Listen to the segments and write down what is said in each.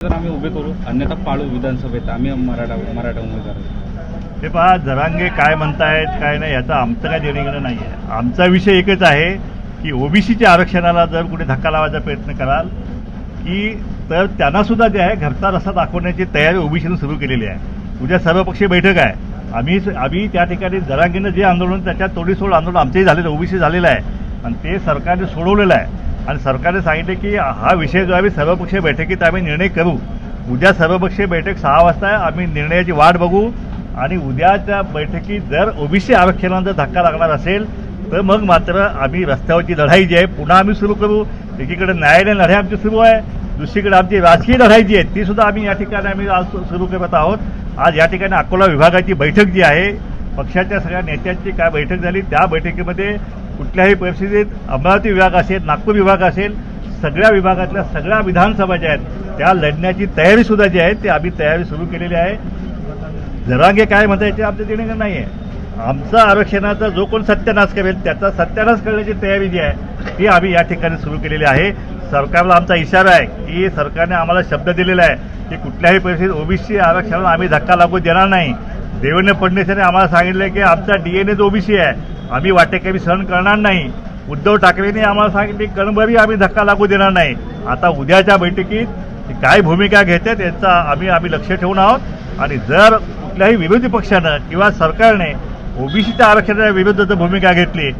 आम्ही उभे करू अन्यथा पाळू विधानसभेत आम्ही मराठा मराठा उमेदवार हे पहा जरांगे काय म्हणतायत काय नाही याचा आमचं काय देणेघेणं नाही आहे आमचा विषय एकच आहे की ओबीसीच्या आरक्षणाला जर कुठे धक्का लावायचा प्रयत्न कराल की तर त्यांना सुद्धा जे आहे घरचा रस्ता दाखवण्याची तयारी ओबीसीनं सुरू केलेली आहे. उद्या सर्वपक्षीय बैठक आहे. आम्ही आम्ही त्या ठिकाणी जरांगीनं जे आंदोलन त्याच्यात तोडीसोड आंदोलन आमचंही झालेलं ओबीसी झालेलं आहे. आणि ते सरकारने सोडवलेलं आहे. आणि सरकारने सांगितले की हा विषय जो आम्ही सर्वपक्षीय बैठकीत आम्ही निर्णय करू. उद्या सर्वपक्षीय बैठक सहा वाजता आम्ही निर्णयाची वाट बघू. आणि उद्याच्या बैठकीत जर ओबीसी आरक्षणाचा धक्का लागणार असेल तर मग मात्र आम्ही रस्त्यावरची लढाई जी आहे पुन्हा आम्ही सुरू करू. एकीकडे न्यायालय लढाई आमची सुरू आहे. दुसरीकडे आमची राजकीय लढाई जी आहे ती सुद्धा आम्ही या ठिकाणी आम्ही आज सुरू करत आहोत. आज या ठिकाणी अकोला विभागाची बैठक जी आहे पक्षाच्या सगळ्या नेत्यांची काय बैठक झाली त्या बैठकीमध्ये कुठल्याही परिस्थितीत अमरावती विभाग असेल नागपूर विभाग असेल सगळ्या विभागातल्या सगळ्या विधानसभा ज्या आहेत त्या लढण्याची तयारी सुद्धा जी आहे ती आम्ही तयारी सुरू केलेली आहे. जरांगे काय म्हणता याचे आमचं देणं नाही आहे आमचा आरक्षणाचा जो कोण सत्यानाश करेल त्याचा सत्यानाश करण्याची तयारी जी आहे ती आम्ही या ठिकाणी सुरू केलेली आहे. सरकारला आमचा इशारा आहे की सरकारने आम्हाला शब्द दिलेला आहे की कुठल्याही परिस्थितीत ओबीसी आरक्षणाला आम्ही धक्का लागू देणार नाही. देवेंद्र फडणवीस यांनी आम्हाला सांगितलं की आमचा डीएनए जो ओबीसी आहे आम्ही वाटे काही सहन करणार नाही. उद्धव ठाकरेंनी आम्हाला सांगितले कणभरी आम्ही धक्का लागू देणार नाही. आता उद्याच्या बैठकीत काय भूमिका घेते याचा आम्ही आम्ही लक्ष ठेवून आहोत. आणि जर कुठल्याही विरोधी पक्षानं किंवा सरकारने ओबीसीच्या आरक्षणाच्या विरुद्ध जर भूमिका घेतली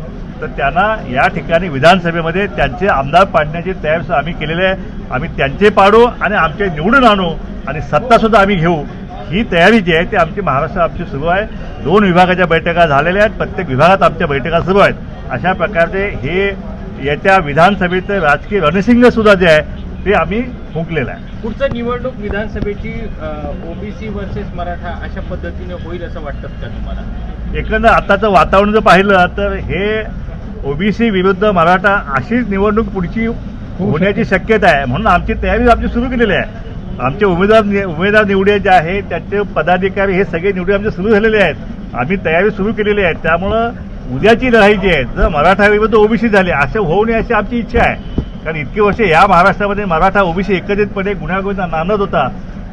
तर त्यांना या ठिकाणी विधानसभेमध्ये त्यांचे आमदार पाडण्याची तयारी आम्ही केलेली आहे. आम्ही त्यांचे पाडू आणि आमचे निवडून आणू आणि सत्तासुद्धा आम्ही घेऊ. ही तयारी जी आहे ती आमची महाराष्ट्र आमची सुरू आहे. दोन विभागाच्या बैठका झालेल्या आहेत. प्रत्येक विभागात आमच्या बैठका सुरू आहेत. अशा प्रकारचे हे येत्या विधानसभेचं राजकीय रणसिंग सुद्धा जे आहे ते आम्ही फुंकलेलं आहे. पुढचं निवडणूक विधानसभेची ओबीसी वर्सेस मराठा अशा पद्धतीने होईल असं वाटतं का तुम्हाला? एकंदर आताचं वातावरण जर पाहिलं तर हे ओबीसी विरुद्ध मराठा अशीच निवडणूक पुढची होण्याची शक्यता आहे. म्हणून आमची तयारी आमची सुरू केलेली आहे. आमचे उमेदवार उमेदवार निवडे जे आहे त्याचे पदाधिकारी हे सगळे निवडे आमचे सुरू झालेले आहेत. आम्ही तयारी सुरू केलेली आहे. त्यामुळं उद्याची लढाई जी आहे जर मराठा विरुद्ध ओबीसी झाले असं होऊ नये अशी आमची इच्छा आहे. कारण इतकी वर्ष या महाराष्ट्रामध्ये मराठा ओबीसी एकत्रितपणे गुन्ह्यागुन्हा नांदत होता.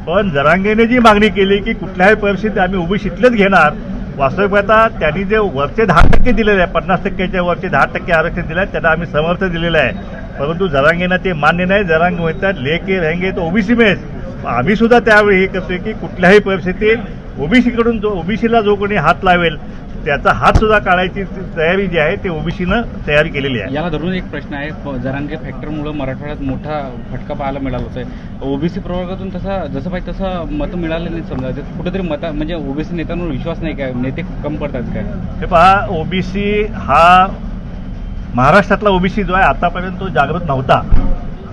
पण जरांगेने जी मागणी केली की कुठल्याही परिस्थितीत आम्ही ओबीसीतलेच घेणार वास्तविक पाहता त्यांनी जे वरचे दहा टक्के दिलेले आहे पन्नास टक्क्याच्या वरचे दहा टक्के आरक्षण दिलं आहे त्यांना आम्ही समर्थ दिलेलं आहे. परंतु जरांगेनं ते मान्य नाही जरांग म्हणतात लेके रहेंगे तर ओबीसी मेच आम्ही सुद्धा त्यावेळी हे करतोय की कुठल्याही परिस्थितीत ओबीसीकडून जो ओबीसीला जो कोणी हात लावेल त्याचा हात सुद्धा काढायची तयारी जी आहे ते ओबीसीनं तयारी केलेली आहे. याला धरून एक प्रश्न आहे. जरांगे फॅक्टरमुळे मराठवाड्यात मोठा फटका पाहायला मिळाला होता. ओबीसी प्रवर्गातून तसा जसं पाहिजे तसं मतं मिळाले नाही समजा. कुठेतरी मता म्हणजे ओबीसी नेत्यांवर विश्वास नाही काय? नेते कम पडतात काय? हे पहा ओबीसी हा महाराष्ट्रातला ओबीसी जो आहे आतापर्यंत तो जागृत नव्हता.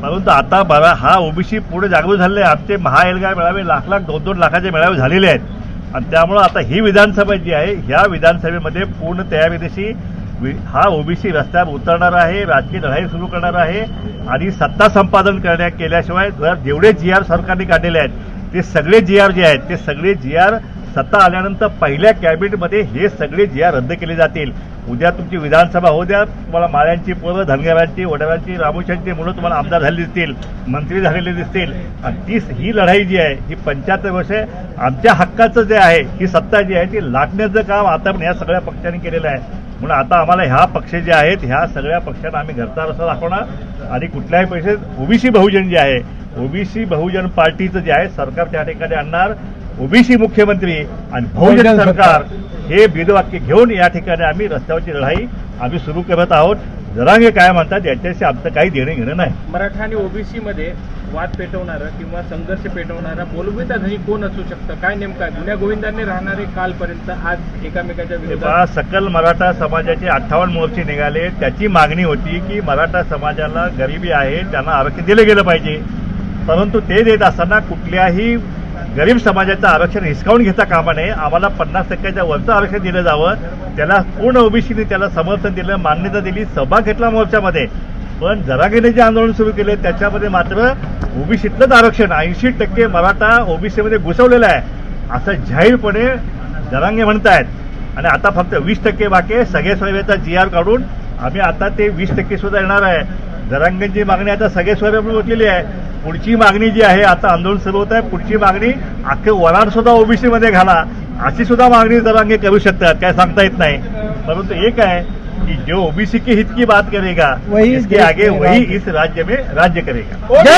परंतु आता बरा हा ओबीसी पुढे जागृत झालेले आहे आमचे महाएल्गार मेळावे लाख लाख दोन दोन लाखाचे मेळावे झालेले आहेत. आणि त्यामुळं आता ही विधानसभा जी आहे ह्या विधानसभेमध्ये पूर्ण तयारीदेशी वि- हा ओबीसी रस्त्यावर उतरणार आहे राजकीय लढाई सुरू करणार आहे आणि सत्ता संपादन करण्या केल्याशिवाय जर जेवढे जी आर सरकारने काढलेले आहेत ते सगळे जी आर जे आहेत ते सगळे जी आर सत्ता आल्यानंतर पहिल्या कॅबिनेटमध्ये हे सगळे जिया रद्द केले जातील. उद्या तुमची विधानसभा होऊ द्या तुम्हाला माळ्यांची पोरं धनगरांची वडव्यांची रामोशांची मुलं तुम्हाला आमदार झाले दिसतील मंत्री झालेले दिसतील. आणि तीच ही लढाई जी आहे ही पंचायत विषय आमच्या हक्काचं जे आहे ही सत्ता जी आहे ती लाटण्याचं काम आता पण या सगळ्या पक्षांनी केलेलं आहे. म्हणून आता आम्हाला ह्या पक्ष जे आहेत ह्या सगळ्या पक्षांना आम्ही घरचा रस्ता दाखवणार. आणि कुठल्याही पैसे ओबीसी बहुजन जे आहे ओबीसी बहुजन पार्टीचं जे आहे सरकार त्या ठिकाणी आणणार. ओबीसी मुख्यमंत्री आणि बहुजन सरकार हे बिदवाक्य घेऊन या ठिकाणी आम्ही रस्त्यावरची लढाई आम्ही सुरू करत आहोत. जरांगे काय म्हणतात याच्याशी आमचं काही देणं घेणं नाही. मराठा आणि ओबीसी मध्ये वाद पेटवणारं किंवा संघर्ष पेटवणारा बोलविता धनी कोण असू शकतं? काय नेमका? गुन्ह्या गोविंदांनी राहणारे कालपर्यंत आज एकामेकाच्या विरोधात सकल मराठा समाजाचे अठ्ठावन्न मोर्चे निघाले. त्याची मागणी होती की मराठा समाजाला गरिबी आहे त्यांना आरक्षण दिलं गेलं पाहिजे. परंतु ते देत असताना कुठल्याही गरीब समाजाचं आरक्षण हिसकावून घेता कामा नये. आम्हाला पन्नास टक्क्याच्या वरचं आरक्षण दिलं जावं. त्याला पूर्ण ओबीसीने त्याला समर्थन दिलं मान्यता दिली सभा घेतला मोर्चामध्ये. पण जरागेने जे आंदोलन सुरू केले त्याच्यामध्ये मात्र ओबीसीतलंच आरक्षण. ऐंशी टक्के मराठा ओबीसीमध्ये घुसवलेलं आहे. असं जाहीरपणे जरांगे म्हणतायत. आणि आता फक्त वीस टक्के बाकी सगळे सोयरेचा जी आर काढून आम्ही आता ते वीस टक्के सुद्धा येणार आहे. जरांगेंची मागणी आता सगळे सोयरे उठलेली आहे. पुढची मागणी जी आहे आता आंदोलन सुरू होत आहे. पुढची मागणी अख्खं वराड सुद्धा ओबीसी मध्ये घाला. अशी सुद्धा मागणी जरांगे करू शकतात काय सांगता येत नाही. परंतु एक आहे की जो ओबीसी के हित की बात करेगा वही इसके आगे वही इस राज्य में राज्य करेगा.